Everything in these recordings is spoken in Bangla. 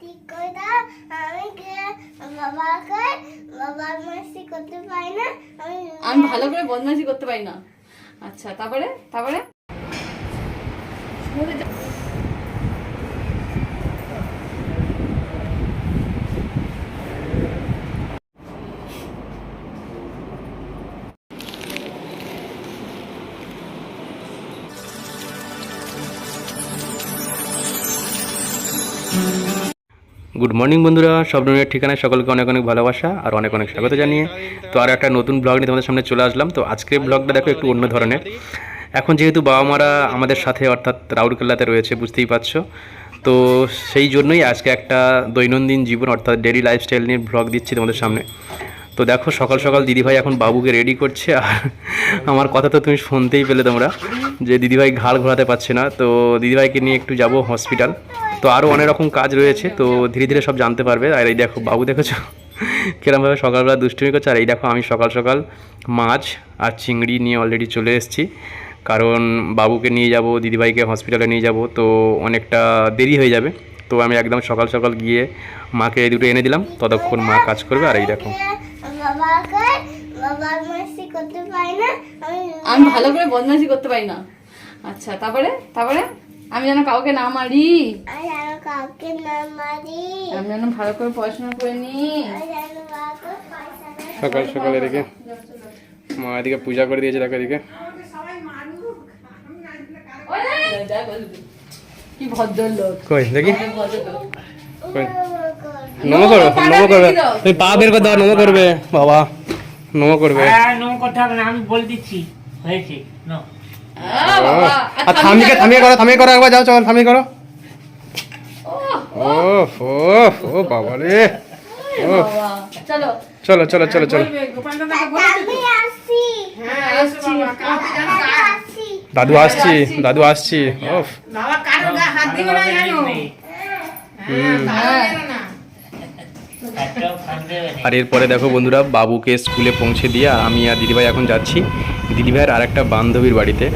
ঠিক করে দাও আমি গিয়ে বাবাকে মাসি করতে পারি না, আমি আমি ভালো করে বদমাইশি করতে পারি না। আচ্ছা তারপরে? তারপরে? গুড মর্নিং বন্ধুরা। সব স্বপ্নের ঠিকানায় সকলকে অনেক অনেক ভালোবাসা আর অনেক অনেক স্বাগত জানিয়ে। তো আর একটা নতুন ব্লগ নিয়ে তোমাদের সামনে চলে আসলাম। তো আজকের ব্লগটা দেখো একটু অন্য ধরনের। এখন যেহেতু বাবা মারা আমাদের সাথে, অর্থাৎ রাউরকেল্লাতে রয়েছে, বুঝতেই পারছ। তো সেই জন্যই আজকে একটা দৈনন্দিন জীবন, অর্থাৎ ডেলি লাইফস্টাইল নিয়ে ব্লগ দিচ্ছি তোমাদের সামনে। তো দেখো, সকাল সকাল দিদিভাই এখন বাবুকে রেডি করছে। আর আমার কথা তো তুমি শুনতেই পেলে তোমরা, যে দিদিভাই ঘাড় ঘোরাতে পারছে না। তো দিদিভাইকে নিয়ে একটু যাব হসপিটাল তো আরও অনেক রকম কাজ রয়েছে, তো ধীরে ধীরে সব জানতে পারবে। আর এই দেখো, বাবু দেখেছ? কিরমভাবে সকালবেলা দুষ্টুমি করছে, আর এই দেখো, আমি সকাল সকাল মাছ আর চিংড়ি নিয়ে অলরেডি চলে এসেছি। কারণ বাবুকে নিয়ে যাব, দিদিভাইকে হসপিটালে নিয়ে যাব, তো অনেকটা দেরি হয়ে যাবে। তো আমি একদম সকাল সকাল গিয়ে মাকে এই দুটো এনে দিলাম, ততক্ষণ মা কাজ করবে, আর এই দেখো। আমি ভালো করে বদমাইশি করতে পারি না। আচ্ছা তারপরে? তারপরে? আমি যেন কাউকে না মারি। আমি যেন কাউকে না মারি। আমি যেন ভালো করে পড়াশোনা করে না সকাল সকাল এদিকে। মা এদিকে পূজা করে দিয়েছে দেখো এদিকে। কি ভদ্রলোক। কই দেখি। কই? নমো করবে নমো করবে তুমি পা বের করে দাও নমো করবে। বাবা নমো করবে। হ্যাঁ নম করতে হবে না আমি বলে দিচ্ছি। হয়েছে নো আর আর থামিয়ে থামিয়ে করো থামিয়ে করো একবার যাও চল থামিয়ে করো। ও, ও ও ও বাবা রে ও চলো। চলো চলো চলো হ্যাঁ, দাদু আসছি। দাদু আসছি ওফ। হ্যাঁ একটাও ফান দেবে না আর এরপরে দেখো বন্ধুরা, বাবুকে স্কুলে পৌঁছে দিয়ে আমি আর দিদিভাই এখন যাচ্ছি। দিদিভাইয়ের আর একটা বান্ধবীর বাড়িতে।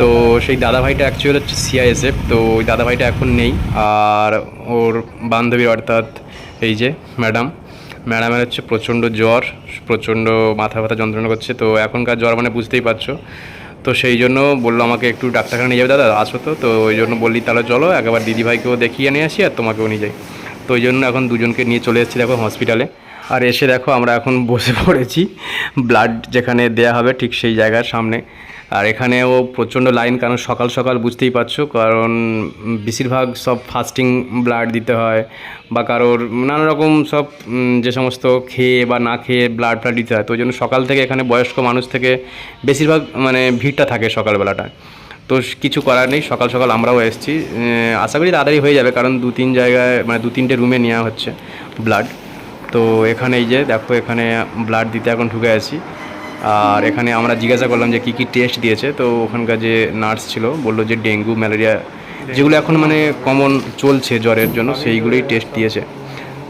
তো সেই দাদাভাইটা অ্যাকচুয়ালি হচ্ছে সিআইএসএফ তো ওই দাদাভাইটা এখন নেই। আর ওর বান্ধবীর অর্থাৎ এই যে ম্যাডাম, ম্যাডামের হচ্ছে প্রচণ্ড জ্বর, প্রচণ্ড মাথা ব্যথা যন্ত্রণা করছে। তো এখনকার জ্বর মানে বুঝতেই পারছ। তো সেই জন্য বলল আমাকে একটু ডাক্তারখানা নিয়ে যাবে। দাদা, আসো তো। তো ওই জন্য বললি, তাহলে চলো, একবার দিদিভাইকেও দেখিয়ে নিয়ে আসি আর তোমাকেও নিয়ে যাই। তো ওই জন্য এখন দুজনকে নিয়ে চলে এসেছি দেখো হসপিটালে আর এসে দেখো আমরা এখন বসে পড়েছি। ব্লাড যেখানে দেয়া হবে ঠিক সেই জায়গার সামনে। আর এখানেও প্রচণ্ড লাইন কারণ সকাল সকাল বুঝতেই পারছ, কারণ বেশিরভাগ সব ফাস্টিং ব্লাড দিতে হয় বা কারোর নানা রকম সব যে সমস্ত খেয়ে বা না খেয়ে ব্লাড ফ্লাড দিতে হয়। তো ওই জন্য সকাল থেকে এখানে বয়স্ক মানুষ থেকে বেশিরভাগ মানে ভিড়টা থাকে সকালবেলাটায় তো কিছু করার নেই, সকাল সকাল আমরাও এসেছি। আশা করি তাড়াতাড়ি হয়ে যাবে, কারণ দু তিন জায়গায় মানে দু তিনটে রুমে নেওয়া হচ্ছে ব্লাড তো এখানে এই যে, দেখো এখানে ব্লাড দিতে এখন ঢুকে আছি। আর এখানে আমরা জিজ্ঞাসা করলাম যে কী কী টেস্ট দিয়েছে, তো ওখানকার যে নার্স ছিল, বলল যে ডেঙ্গু, ম্যালেরিয়া যেগুলো এখন মানে কমন চলছে জ্বরের জন্য, সেইগুলোই টেস্ট দিয়েছে।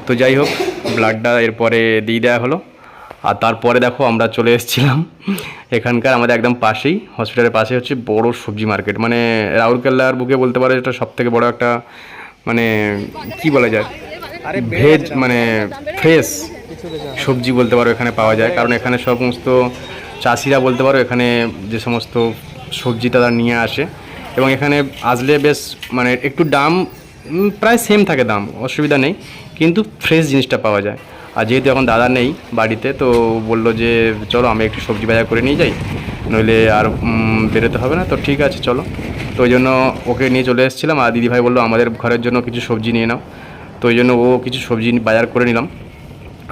তো যাই হোক ব্লাডটা এরপরে দিয়ে দেওয়া হলো। আর তারপরে দেখো আমরা চলে এসেছিলাম। এখানকার আমাদের একদম পাশেই হসপিটালের পাশে হচ্ছে বড় সবজি মার্কেট মানে রাউরকেল্লার বুকে বলতে পারো এটা সব থেকে বড় একটা মানে কি বলা যায়? ভেজ মানে ফ্রেশ সবজি বলতে পারো এখানে পাওয়া যায়। কারণ এখানে সমস্ত চাষিরা বলতে পারো এখানে যে সমস্ত সবজি তারা নিয়ে আসে। এবং এখানে আসলে বেশ মানে একটু দাম প্রায় সেম থাকে দাম, অসুবিধা নেই। কিন্তু ফ্রেশ জিনিসটা পাওয়া যায়। আর যেহেতু এখন দাদা নেই বাড়িতে, তো বলল যে চলো আমি একটু সবজি বাজার করে নিয়ে যাই, নইলে আর বেরোতে হবে না। তো ঠিক আছে, চলো। তো ওই জন্য ওকে নিয়ে চলে এসেছিলাম আর দিদিভাই বলল আমাদের ঘরের জন্য কিছু সবজি নিয়ে নাও। তো ওই জন্য ও কিছু সবজি বাজার করে নিলাম।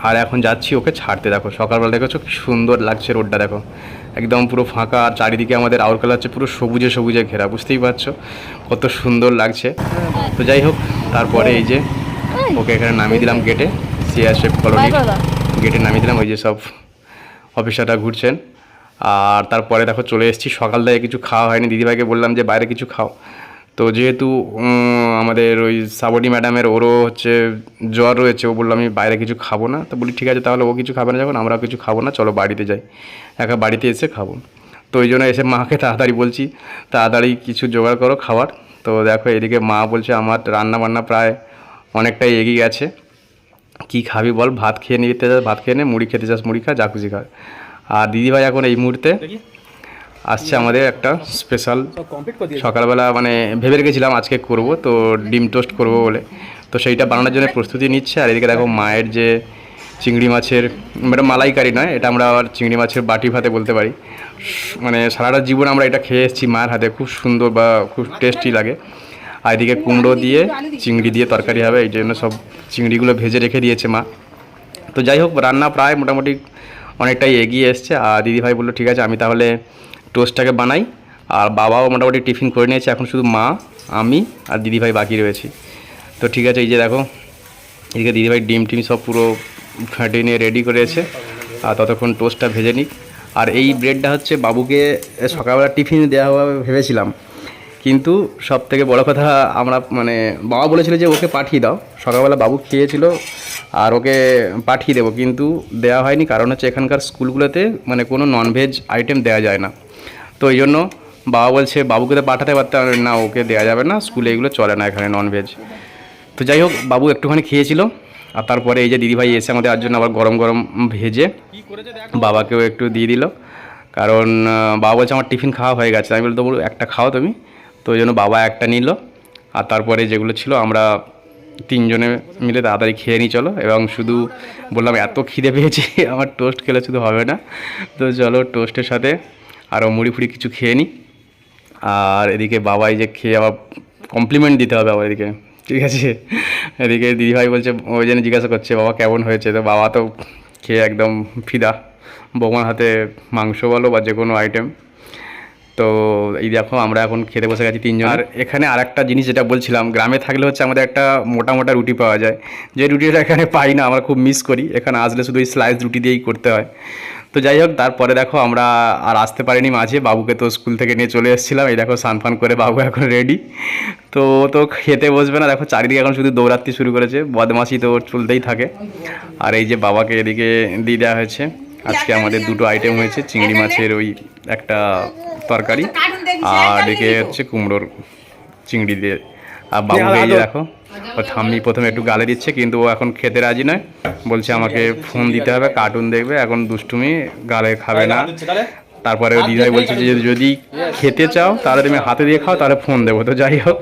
আর এখন যাচ্ছি ওকে ছাড়তে। দেখো, সকালবেলা দেখেছ কি সুন্দর লাগছে রোডটা, দেখো। একদম পুরো ফাঁকা, আর চারিদিকে আমাদের আউরকালা হচ্ছে পুরো সবুজে সবুজে ঘেরা, বুঝতেই পারছ? কত সুন্দর লাগছে। তো যাই হোক, তারপরে এই যে ওকে এখানে নামিয়ে দিলাম গেটে সিআরশেফ কলোনি গেটে নামিয়ে দিলাম ওই যে সব অফিসাররা ঘুরছেন। আর তারপরে দেখো চলে এসেছি সকাল থেকে কিছু খাওয়া হয়নি। দিদিভাইকে বললাম যে বাইরে কিছু খাও। তো যেহেতু আমাদের ওই সাবডি ম্যাডামের ওরও হচ্ছে জ্বর রয়েছে ও বলল আমি বাইরে কিছু খাব না। তো বলি ঠিক আছে তাহলে ও কিছু খাবে না যখন আমরাও কিছু খাব না চলো বাড়িতে যাই। একা বাড়িতে এসে খাব। তো ওই জন্য এসে মাকে তাড়াতাড়ি বলছি তাড়াতাড়ি কিছু জোগাড় করো খাবার তো দেখো এদিকে মা বলছে আমার রান্না বান্না প্রায় অনেকটাই এগিয়ে গেছে। কি খাবি বল? ভাত খেয়ে নিতে চাস ভাত খেয়ে নে মুড়ি খেতে চাস মুড়ি খা যা খুশি খা। আর দিদিভাই এখন এই মুহূর্তে আসছে আমাদের একটা স্পেশাল সকালবেলা মানে ভেবে রেখেছিলাম আজকে করব তো ডিম টোস্ট করব বলে। তো সেইটা বানানোর জন্য প্রস্তুতি নিচ্ছে আর এদিকে দেখো মায়ের যে চিংড়ি মাছের এটা মালাইকারি নয় এটা আমরা আবার চিংড়ি মাছের বাটি ভাতে বলতে পারি। মানে সারাটা জীবন আমরা এটা খেয়ে এসেছি মায়ের হাতে খুব সুন্দর বা খুব টেস্টি লাগে। আর এদিকে কুমড়ো দিয়ে চিংড়ি দিয়ে তরকারি হবে এই জন্য সব চিংড়িগুলো ভেজে রেখে দিয়েছে মা। তো যাই হোক রান্না প্রায় মোটামুটি অনেকটাই এগিয়ে এসছে। আর দিদিভাই বলল ঠিক আছে আমি তাহলে টোস্টটাকে বানাই। আর বাবাও মোটামুটি টিফিন করে নিয়েছে এখন শুধু মা আমি আর দিদিভাই বাকি রয়েছি। তো ঠিক আছে এই যে দেখো এদিকে দিদিভাই ডিম টিম সব পুরো ফাটিয়ে নিয়ে রেডি করেছে আর ততক্ষণ টোস্টটা ভেজে নিক। আর এই ব্রেডটা হচ্ছে বাবুকে সকালবেলা টিফিন দেওয়া হবে ভেবেছিলাম। কিন্তু সব থেকে বড় কথা আমরা মানে বাবা বলেছিল যে ওকে পাঠিয়ে দাও। সকালবেলা বাবু খেয়েছিল আর ওকে পাঠিয়ে দেবো, কিন্তু দেওয়া হয়নি। কারণ হচ্ছে এখানকার স্কুলগুলোতে মানে কোনো ননভেজ আইটেম দেওয়া যায় না। তো এই জন্য বাবা বলছে, বাবুকে তো পাঠাতে পারতাম না, ওকে দেওয়া যাবে না, স্কুলে এগুলো চলে না এখানে ননভেজ তো যাই হোক, বাবু একটুখানি খেয়েছিল। আর তারপরে এই যে দিদিভাই এসে আমাদের আর জন্য আবার গরম গরম ভেজে বাবাকেও একটু দিয়ে দিল। কারণ বাবা বলছে, আমার টিফিন খাওয়া হয়ে গেছে। আমি বলতে বলব একটা খাও তুমি। তো ওই জন্য বাবা একটা নিল, আর তারপরে যেগুলো ছিল আমরা তিনজনে মিলে তাড়াতাড়ি খেয়ে নিই, চলো। এবং শুধু বললাম, এত খিদে পেয়েছি, আমার টোস্ট খেলে শুধু হবে না। তো চলো টোস্টের সাথে আরও মুড়ি ফুড়ি কিছু খেয়ে নিই। আর এদিকে বাবাই যে খেয়ে আবার কমপ্লিমেন্ট দিতে হবে আবার এদিকে, ঠিক আছে? এদিকে দিদিভাই বলছে, ওই জন্য জিজ্ঞাসা করছে, বাবা কেমন হয়েছে? তো বাবা তো খেয়ে একদম ফিদা। বৌমার হাতে মাংস বলো বা যে কোনো আইটেম তো এই দেখো, আমরা এখন খেতে বসে গেছি তিনজন। আর এখানে আর একটা জিনিস যেটা বলছিলাম, গ্রামে থাকলে হচ্ছে আমাদের একটা মোটা মোটা রুটি পাওয়া যায়। যে রুটিটা এখানে পাই না, আমরা খুব মিস করি। এখানে আসলে শুধু ওই স্লাইস রুটি দিয়েই করতে হয়। তো যাই হোক, তারপরে দেখো, আমরা আর আসতে পারিনি মাঝে। বাবুকে তো স্কুল থেকে নিয়ে চলে এসেছিলাম। এই দেখো সানফান করে বাবু এখন রেডি তো তো খেতে বসবে না। দেখো, চারিদিকে এখন শুধু দৌড়াতে শুরু করেছে। বদমাশি তো চলতেই থাকে। আর এই যে বাবাকে এদিকে দিয়ে দেওয়া হয়েছে। আজকে আমাদের দুটো আইটেম হয়েছে চিংড়ি মাছের ওই একটা তরকারি আর এদিকে হচ্ছে কুমড়োর চিংড়ি দিয়ে। আর বাবুকে এই দেখো ও ঠাম্মি প্রথমে একটু গালে দিচ্ছে কিন্তু ও এখন খেতে রাজি নয়। বলছে আমাকে ফোন দিতে হবে কার্টুন দেখবে এখন দুষ্টুমি গালে খাবে না। তারপরে ওই দিদিভাই বলছে যে যদি খেতে চাও তাহলে তুমি হাতে দিয়ে খাও তাহলে ফোন দেবো। তো যাই হোক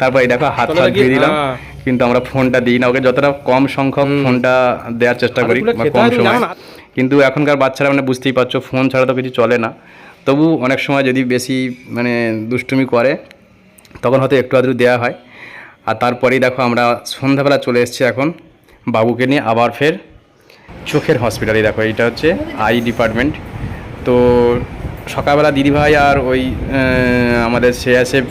তারপর এই দেখো হাত হাত দিয়ে দিলাম। কিন্তু আমরা ফোনটা দিই না ওকে যতটা কম সংখ্যক ফোনটা দেওয়ার চেষ্টা করি বা কম সময়। কিন্তু এখনকার বাচ্চারা মানে বুঝতেই পারছ ফোন ছাড়া তো কিছু চলে না। তবু অনেক সময় যদি বেশি মানে দুষ্টুমি করে, তখন হয়তো একটু আধটু দেওয়া হয়। আর তারপরেই দেখো আমরা সন্ধ্যাবেলা চলে এসেছি এখন বাবুকে নিয়ে, আবার ফের চোখের হসপিটালে দেখো এটা হচ্ছে আই ডিপার্টমেন্ট তো সকালবেলা দিদিভাই আর ওই আমাদের সিএসএফ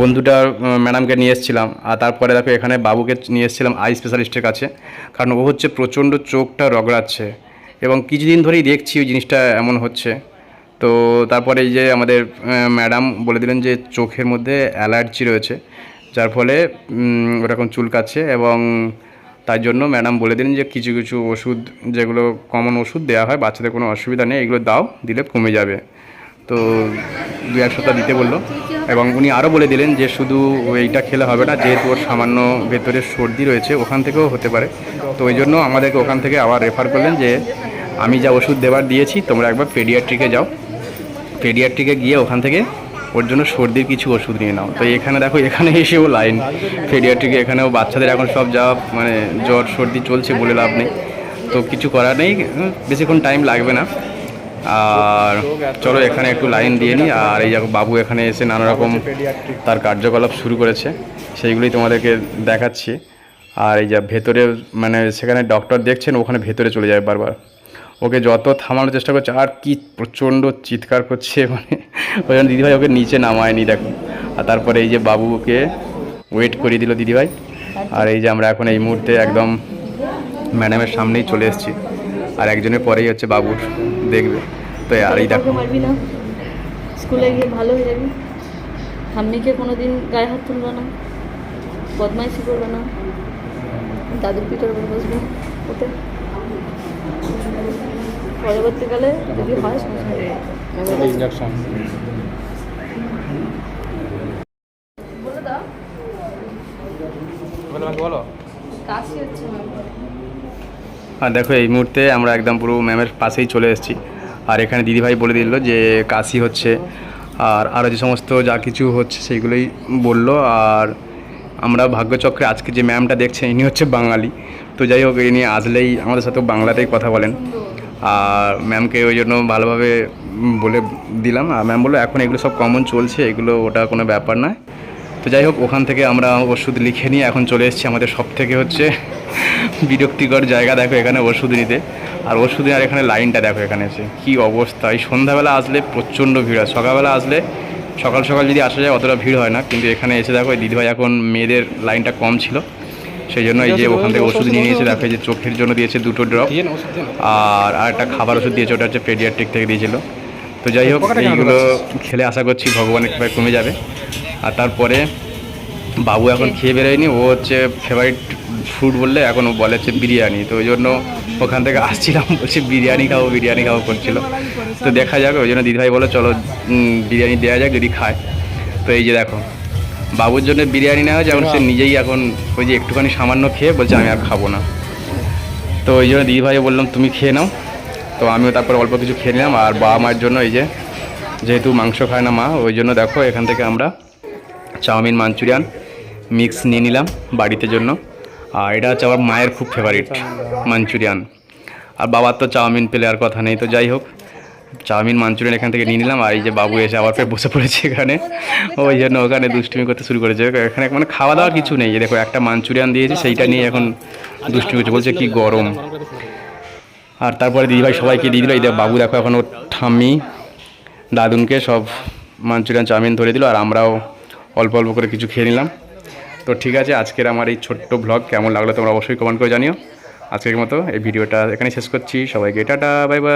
বন্ধুটা ম্যাডামকে নিয়ে এসেছিলাম। আর তারপরে দেখো এখানে বাবুকে নিয়ে এসেছিলাম আই স্পেশালিস্টের কাছে। কারণ ও হচ্ছে প্রচণ্ড চোখটা রগড়াচ্ছে। এবং কিছুদিন ধরেই দেখছি ওই জিনিসটা এমন হচ্ছে। তো তারপরে যে আমাদের ম্যাডাম বলে দিলেন যে চোখের মধ্যে অ্যালার্জি রয়েছে, যার ফলে ওরকম চুলকাচ্ছে এবং তাই জন্য ম্যাডাম বলে দিলেন যে কিছু কিছু ওষুধ, যেগুলো কমন ওষুধ দেওয়া হয়, বাচ্চাদের কোনো অসুবিধা নেই, এগুলো দাও, দিলে কমে যাবে। তো দু এক সপ্তাহ দিতে বলল এবং উনি আরও বলে দিলেন যে শুধু এইটা খেলে হবে না, যেহেতু ওর সামান্য ভেতরে সর্দি রয়েছে, ওখান থেকেও হতে পারে। তো ওই জন্য আমাদেরকে ওখান থেকে আবার রেফার করলেন যে আমি যা ওষুধ দেবার দিয়েছি, তোমরা একবার পেডিয়াট্রিকে যাও। পেডিয়াট্রিকে গিয়ে ওখান থেকে ওর জন্য সর্দির কিছু ওষুধ নিয়ে নাও। তো এখানে দেখো, এখানে এসেও লাইন পেডিয়াট্রিকে এখানেও বাচ্চাদের এখন সব যা মানে জ্বর, সর্দি চলছে বলে লাভ নেই। তো কিছু করার নেই বেশিক্ষণ টাইম লাগবে না। আর চলো এখানে একটু লাইন দিয়ে নিই। আর এই বাবু এখানে এসে নানা রকম তার কার্যকলাপ শুরু করেছে। সেইগুলোই তোমাদেরকে দেখাচ্ছি। আর এই যা ভেতরে মানে সেখানে ডক্টর দেখছেন, ওখানে ভেতরে চলে যায় বারবার। ওকে যত থামানোর চেষ্টা করছে, আর কি প্রচণ্ড চিৎকার করছে মানে ওই জন্য দিদিভাই ওকে নিচে নামায়নি, দেখো। আর তারপরে এই যে বাবুকে ওয়েট করিয়ে দিল দিদিভাই। আর এই যে আমরা এখন এই মুহূর্তে একদম ম্যাডামের সামনেই চলে এসেছি। আর একজনের পরেই হচ্ছে বাবুর দেখবে। তো আর এই দেখো। স্কুলে গিয়ে ভালো হয়ে যাবি। গায়ে হাত তুলবে না। বদমাইশি করবে না। দাদুর উপর বসবে। পরবর্তীকালে যদি হয় সংসারে ইঞ্জেকশন বলো কাশি হচ্ছে ম্যাম। আর দেখো এই মুহূর্তে আমরা একদম পুরো ম্যামের পাশেই চলে এসেছি। আর এখানে দিদিভাই বলে দিল যে কাশি হচ্ছে। আর আরও যে সমস্ত যা কিছু হচ্ছে সেইগুলোই বলল। আর আমরা ভাগ্যচক্রে আজকে যে ম্যামটা দেখছেন ইনি হচ্ছে বাঙালি। তো যাই হোক ইনি আসলেই আমাদের সাথে বাংলাতেই কথা বলেন। আর ম্যামকে ওই জন্য ভালোভাবে বলে দিলাম। আর ম্যাম বলল, এখন এগুলো সব কমন চলছে, এগুলো ওটা কোনো ব্যাপার নয়। তো যাই হোক, ওখান থেকে আমরা ওষুধ লিখে নিয়ে এখন চলে এসেছি আমাদের সব থেকে হচ্ছে বিরক্তিকর জায়গা দেখো এখানে ওষুধ নিতে আর ওষুধ আর এখানে লাইনটা দেখো এখানে এসে কী অবস্থা? এই সন্ধ্যাবেলা আসলে প্রচণ্ড ভিড় হয়। সকালবেলা আসলে সকাল সকাল যদি আসা যায় অতটা ভিড় হয় না। কিন্তু এখানে এসে দেখো দিদিভাই এখন মেয়েদের লাইনটা কম ছিল। সেই জন্য এই যে ওখান থেকে ওষুধ নিয়ে নিয়েছে দেখো যে চোখের জন্য দিয়েছে দুটো ড্রপ আর আর একটা খাবার ওষুধ দিয়েছে ওটা হচ্ছে পেডিয়াট্রিক থেকে দিয়েছিল। তো যাই হোক এইগুলো খেলে আশা করছি ভগবানের কৃপায় কমে যাবে। আর তারপরে বাবু এখন খেয়ে বেরোয়নি ও হচ্ছে ফেভারিট ফুড বললে এখন ও বলে হচ্ছে বিরিয়ানি। তো ওই জন্য ওখান থেকে আসছিলাম বলছে বিরিয়ানি খাব বিরিয়ানি খাব করছিল। তো দেখা যাক ওই জন্য দিদিভাই বলে চলো বিরিয়ানি দেওয়া যাক যদি খায়। তো এই যে দেখো বাবুর জন্য বিরিয়ানি নেওয়া হয়েছে এখন সে নিজেই এখন ওই যে একটুখানি সামান্য খেয়ে বলছে আমি আর খাব না। তো ওই জন্য দিদিভাই বললাম তুমি খেয়ে নাও। তো আমিও তারপর অল্প কিছু খেয়ে নিলাম আর বাবা মায়ের জন্য এই যে যেহেতু মাংস খায় না মা ওই জন্য দেখো এখান থেকে আমরা চাউমিন মাঞ্চুরিয়ান মিক্স নিয়ে নিলাম বাড়িতে জন্য। আর এটা হচ্ছে আমার মায়ের খুব ফেভারিট মাঞ্চুরিয়ান। আর বাবার তো চাউমিন পেলে আর কথা নেই তো যাই হোক। চাউমিন মাঞ্চুরিয়ান এখান থেকে নিয়ে নিলাম, আর এই যে বাবু এসে আবার ফের বসে পড়েছে এখানে। ওই জন্য ওখানে দুষ্টুমি করতে শুরু করেছে। এখানে মানে খাওয়া দাওয়ার কিছু নেই দেখো একটা মাঞ্চুরিয়ান দিয়েছে, সেইটা নিয়ে এখন দুষ্টুমি করছে, বলছে কি গরম। আর তারপরে দিদিভাই সবাইকে দিয়ে দিল, এই দেখো বাবু দেখো এখন ওর ঠাম্মি, দাদুনকে সব মাঞ্চুরিয়ান, চাউমিন ধরে দিল, আর আমরাও অল্প অল্প করে কিছু খেয়ে নিলাম। তো ঠিক আছে, আজকের আমার এই ছোট্ট ব্লগ কেমন লাগল তোমরা অবশ্যই কমেন্ট করে জানিও। আজকের মতো এই ভিডিওটা এখানে শেষ করছি, সবাইকে টাটা বাই বাই